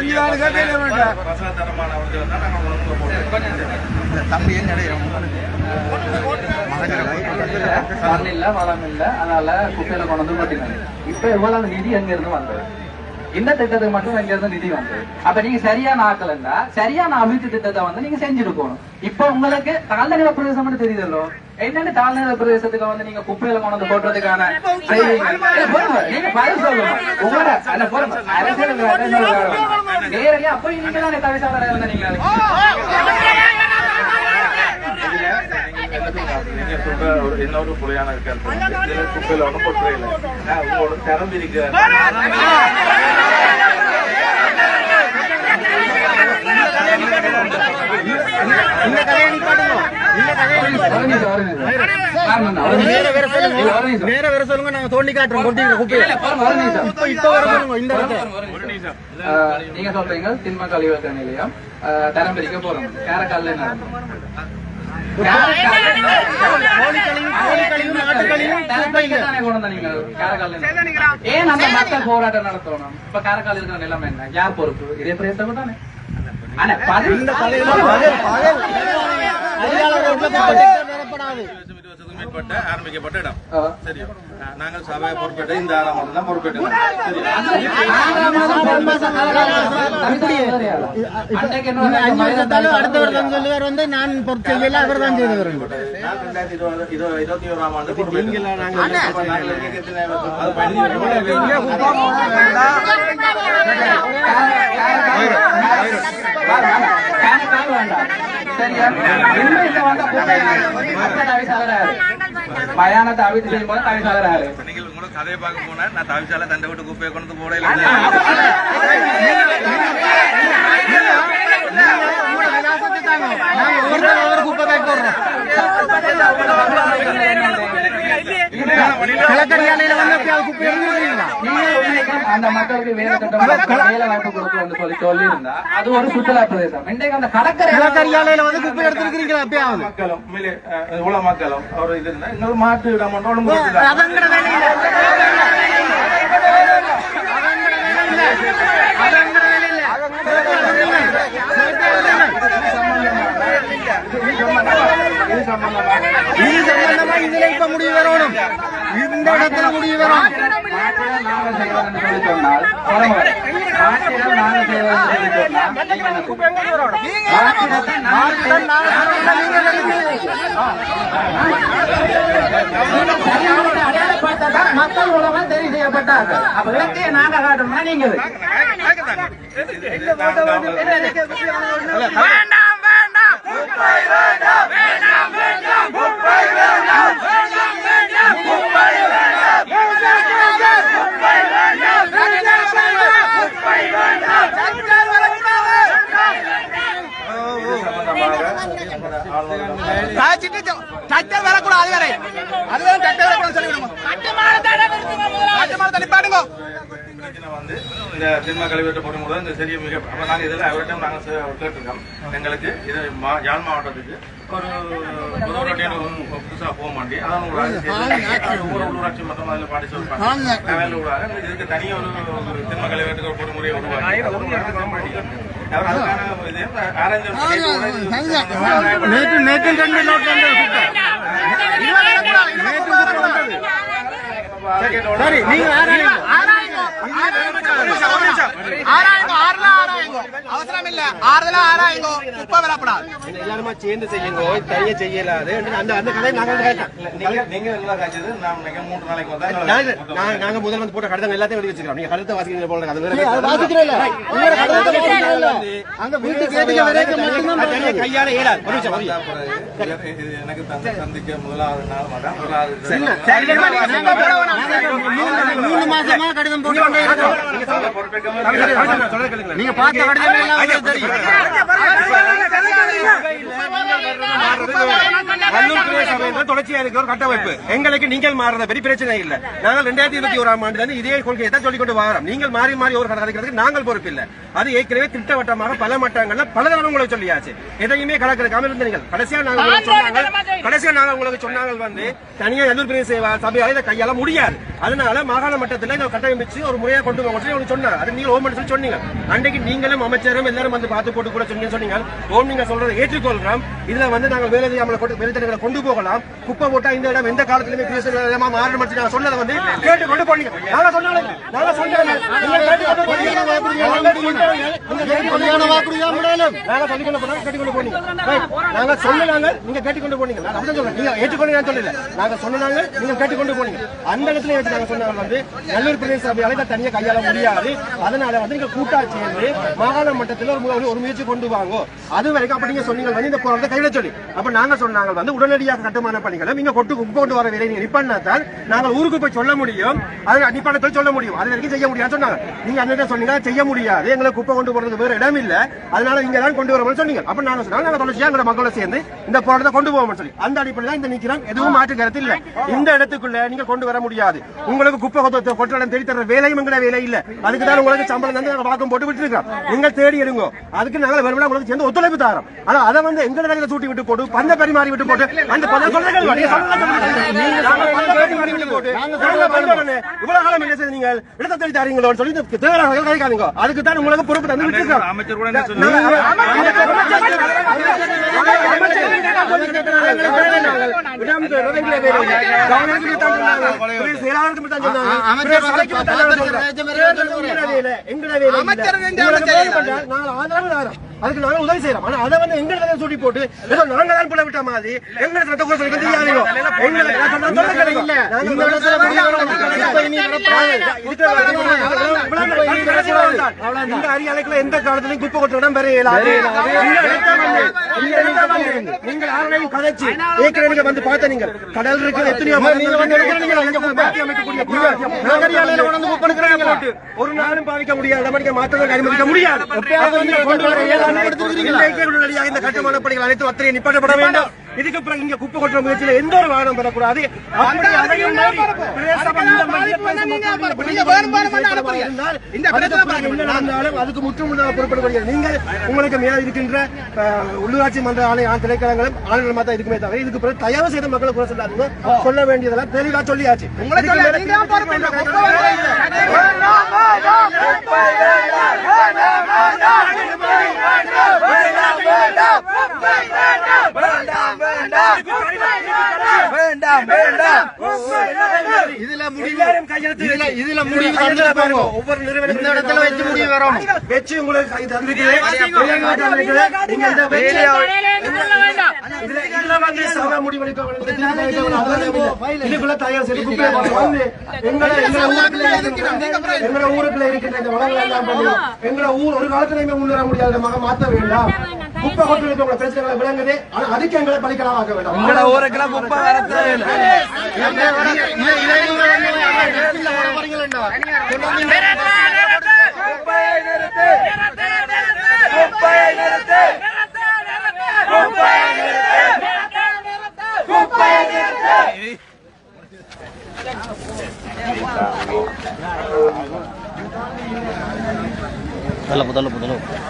வேண்டாம். தம்பி இல்ல வளம் இல்ல அதனால குப்பையில கொண்டு வந்து இப்ப எவ்வளவு நிதி அங்க இருந்து வந்தது? இந்த திட்டத்துக்கு மட்டும் எங்க இருந்து நிதி வந்தது? அப்ப நீங்க சரியான ஆக்கலண்டா சரியான அபிவிருத்தி திட்டத்தை வந்து நீங்க செஞ்சிருக்கணும் இப்ப உங்களுக்கு தாழ்நிலை பிரதேசம் மட்டும் தெரியுதல்லோ? என்னன்னு தாழ்நிலை பிரதேசத்துக்கு வந்து நீங்க குப்பையில கொண்டு போடுறதுக்கான. நீங்க பதில் சொல்லணும் உங்களோட அந்த. அரசியல் நேரடியா அப்ப நீங்க தானே தவிசாளராக இருந்த நீங்க புலையான குப்பையில உங்களோட திறந்து இருக்கு இந்த கதையை நிப்பாட்டுங்க இந்த கதையை ஒரு நிமிஷம், ஒரு நிமிஷம். காரணம். நேர வேற சொல்லுங்க. நேர வேற சொல்லுங்க. நாங்க தோண்டி காட்டுறோம். ஒரு நிமிஷம். இப்ப இப்ப வர சொல்லுங்க இந்த இடத்த ஒரு நிமிஷம். ஆஹ், நீங்க சொல்றீங்க திண்ம கழிவக நிலையம் தரம் பிரிக்க போறோம். கழிவு கழிவு கழிவு குப்பைங்க ஏன் அந்த மக்கள் போராட்டம் நடத்தணும் இப்ப காரைக்கால் இருக்கிற நிலைமை என்ன? யார் பொறுப்பு? இதே பிரதேசம் தானே. ஆனா குப்பை நிரப்படாது இருபது வருஷத்துக்கு மேற்பட்ட ஆரம்பிக்கப்பட்ட இடம். சரி நாங்கள் சபை பொறுப்பேற்று இந்த ஆறாம் மாதம் தான் பொறுப்பேற்று அடுத்த வருஷம் சொல்லுவார் வந்து நான் பொறுப்பு செய்யல அவர் தான் இருபத்தி ஓராம் ஆண்டு இருக்க எத்தனை வருஷம்? அது பதினஞ்சு வருஷம். பயானத்தை அவித்து செய்யும் போது தவிசாளராரு நீங்கள் உங்களோட கதையை பார்க்க போனா நான் தவிச்சால தண்டை விட்டு குப்பையை கொண்டு வந்து போடையில நாங்க ஒரு நாள் ஒரு குப்பை பேக் போடுறோம் கிழக்கடியாலையில வந்து குப்பை எடுத்துருக்கீங்களா அந்த மக்களுக்கு வேலை திட்டம் வேலை வாய்ப்பு கொடுக்கணும்னு சொல்லி சொல்லியிருந்தா அது ஒரு சுற்றுலா பிரதேசம். இன்றைக்கு அந்த கிழக்கடியாலையில வந்து குப்பை எடுத்துருக்கீங்களா மக்களும் இவ்வளவு மக்களும் அவர் இது இருந்தா இன்னொரு மாட்டு இடம் ஒன்று சம்பந்தமா இது சம்பந்தமா இதுல இப்ப முடிவு வரணும் இந்த இடத்துல முடிவு செய்வதென்று சொல்லி சொன்னால். மாற்றிடம் செய்வதென்று சொல்லி சொன்னால் அடையாளப்படுத்தத்தான் மக்கள் உலகம் தெரிவு செய்யப்பட்டார்கள் அப்ப இலக்கையை நாங்க காட்டணும்னா நீங்க இது. சட்டம் வரக்கூடாது அது வரை அதுதான் சட்டம் வரக்கூடாது சொல்லிவிடுங்க கட்டுமானத்தை நிப்பாட்டுங்க பிரச்சனை வந்து இந்த சினிமா கழிவெட்ட பொறுமுறை இந்த சரிய மிக அப்ப நாங்க இதுல அவர்கிட்ட நாங்க சே- கேட்டிருக்கோம். எங்களுக்கு இது மா- யாழ் மாவட்டத்துக்கு ஒரு முதல்வருடைய புதுசா போக மாட்டி அதான் ஒரு ஆட்சி. செய்து, ஒவ்வொரு உள்ளூராட்சி மொத்தம் அதில் பார்ட்டிசிபேட் பண்ணி வேலை விடுவாங்க இதுக்கு தனி ஒரு சினிமா கழிவெட்டுக்கு ஒரு பொறுமுறையை நேற்று நேற்று ரெண்டு சரி நீங்க ஆராயுங்க ஆராயுங்க ஆறுல ஆராயுங்க அவசரம் இல்ல ஆறுல ஆராயுங்க குப்பை வரப்படாது எல்லாருமா சேர்ந்து செய்யுங்க. தனியா செய்யலாது. அந்த அந்த கதை நாங்க நீங்க நாளைக்கு வந்தா போட்ட கடிதம் எல்லாத்தையும் எழுதி வச்சுக்கிறோம். நீங்க கடிதத்தை வாசிக்கிறீங்க போல அது கையால எனக்கு சந்திக்க முதலாவது நாள் முதலாவது மூணு மாசமா கடிதம் போட்டு நீங்க பார்த்த கடிதம் எல்லாம் சபையில் தொடர்ச்சியா இருக்க ஒரு கட்டமைப்பு. எங்களுக்கு நீங்கள் மாறத பெரிய பிரச்சனை இல்ல. நாங்கள் ரெண்டாயிரத்தி இருபத்தி ஓராம் ஆண்டு இதே கொள்கையை தான் சொல்லிக் கொண்டு வரோம். நீங்கள் மாறி மாறி ஒரு கதைக்கிறதுக்கு நாங்கள் பொறுப்பு இல்ல. அது ஏற்கனவே திட்டவட்டமாக பல மட்டங்கள்ல பல தடவை உங்களுக்கு சொல்லியாச்சு. எதையுமே கலக்கிறக்காம இருந்தீங்க கடைசியா நாங்க உங்களுக்கு சொன்னாங்க கடைசியா நாங்க உங்களுக்கு சொன்னாங்க வந்து தனியா எதிர் பிரதேச சேவா சபையால இதை கையாள முடியாது. அதனால மாகாண மட்டத்துல இதை கட்டமைச்சு ஒரு முறையா கொண்டு போங்க சொல்லி சொன்னாங்க. அது நீங்க ஓம் சொல்லி சொன்னீங்க. அன்றைக்கு நீங்களும் அமைச்சரும் எல்லாரும் வந்து பார்த்து போட்டு கூட சொன்னீங்க சொன்னீங்க. ஓம் நீங்க சொல்றதை ஏற்றுக்கொள்கிறோம் இதுல வந்து நாங்கள் வேலை வேலை கொண்டு போகலாம். குப்பை போட்டா இந்த இடம் எந்த காலத்திலுமே பேசுற இடமா மாறணும் நாங்க சொன்னதை வந்து கேட்டு கொண்டு போனீங்க நாங்க சொன்னாலும் நாங்க சொன்னாங்க நீங்க சொன்னாங்க நீங்க கேட்டுக்கொண்டு போனீங்க நான் நீங்க ஏற்றுக்கொண்டு நான் சொல்லல நாங்க சொன்னாங்க நீங்க கேட்டுக்கொண்டு போனீங்க அந்த இடத்துல வச்சு நாங்க சொன்னாங்க வந்து நல்லூர் பிரதேச சபையால இதை தனியா கையாள முடியாது அதனால வந்து நீங்க கூட்டா சேர்ந்து மாகாண மட்டத்தில் ஒரு ஒரு முயற்சி கொண்டு வாங்க அது வரைக்கும் அப்ப நீங்க சொன்னீங்க வந்து இந்த போராட்டத்தை கைவிட சொல்லி அப்ப நாங்க சொன்னாங்க வந்து உடனடியாக கட்டுமான பணிகளை நீங்க கொண்டு குப்பை கொண்டு வர வேலையை நிப்பாட்டினாதான் நாங்கள் ஊருக்கு போய் சொல்ல முடியும். அது நிப்பாட்டத்தில் சொல்ல முடியும். அது வரைக்கும் செய்ய முடியாது சொன்னாங்க. நீங்க அந்த சொன்னீங்க செய்ய முடியாது. எங்களை குப்பை கொண்டு போறதுக்கு வேற இடம் இல்ல. அதனால இங்க தான் கொண்டு வரணும்னு சொன்னீங்க. அப்ப நாங்க சொன்னாங்க நாங்க தொடர்ச்சியா எங்க மக்களோட சேர்ந்து இந்த போராட்டத்தை கொண்டு போவோம்னு சொல்லி. அந்த அடிப்படையில் தான் இந்த நிக்கிறோம் எதுவும் மாற்று கருத்து இல்ல. இந்த இடத்துக்குள்ள நீங்க கொண்டு வர முடியாது. உங்களுக்கு குப்பை கொத்த கொட்டடம் தேடி தர வேலையும் எங்கட வேலை இல்ல. அதுக்கு தான் உங்களுக்கு சம்பளம் தந்து நாங்க வாக்கம் போட்டு விட்டு இருக்கோம் நீங்க தேடி எடுங்க. அதுக்கு நாங்க வெறுமனே உங்களுக்கு சேர்ந்து ஒத்துழைப்பு தாரோம். ஆனா அதை வந்து எங்க சூட்டி விட்டு போட்டு பந்த பரிமாறி விட்டு போட்டு அந்த பந்த சொல்றீங்க இவ்வளவு காலம் என்ன செய்து நீங்கள் இடத்தை தேடி சொல்லி அதுக்கு தான் உங்களுக்கு பொறுப்பு தந்து விட்டுருக்கோம் அமைச்சர் கூட அதுக்கு நாங்க உதவி செய்யறோம் ஆனா அதை வந்து எங்க இடத்துல சூட்டி போட்டு ஏதோ நாங்க தான் புள்ள விட்ட மாதிரி எங்க இடத்துல கூட சொல்லி இந்த அரியாலைக்குள்ள எந்த காலத்திலும் குப்பை கொட்ட இடம் பெற இயலாது நீங்கள் யாரையும் கதைச்சு ஏற்கனவே வந்து பார்த்த நீங்கள் கடல் இருக்கு எத்தனையோ ஒரு நாளும் பாவிக்க முடியாது மாற்றங்களுக்கு அனுமதிக்க முடியாது உடனடியாக இந்த கட்டுமான பணிகள் அனைத்து அத்தனை நிப்பாட்டப்பட வேண்டும். இதுக்கு பிறகு இங்க குப்பை கொட்டுற முயற்சியில எந்த ஒரு வாகனம் பெறக்கூடாது? அதுக்கு முற்றுமுழுதாக பொறுப்படுகிறது நீங்கள் உங்களுக்கு மேல இருக்கின்ற உள்ளூராட்சி மன்ற ஆணைய திணைக்களங்களும் ஆளுநர் தான் இருக்குமே தவிர இதுக்கு பிறகு தயவு செய்து மக்களை குறை சொல்லாதீங்க. சொல்ல வேண்டியதெல்லாம் தெளிவா சொல்லியாச்சு. உங்களுக்கு இதுக்கு மேல நீங்க தான் இதுல முடிவு இதுல இதுல முடிவு பாருங்க ஒவ்வொரு நிறுவனம் இந்த இடத்துல வச்சு முடிவு வரணும் வச்சு உங்களுக்கு இதுக்குள்ள தயார் செய்து கொண்டு எங்களை எங்களை ஊருக்குள்ள இருக்கிற இருக்கின்ற இந்த வளங்கள் எல்லாம் எங்களை ஊர் ஒரு காலத்திலையுமே முன்னேற முடியாத மாத்த வேண்டாம். குப்பை கொண்டு இருக்கிற பிரச்சனைகளை விளங்குது ஆனா அதுக்கு எங்களை பலிக்கலாம் ஆக்க வேண்டாம் உங்களை ஊருக்குள்ள குப்பை வரது தள்ளப்பு தள்ளப்பு தள்ளப்பு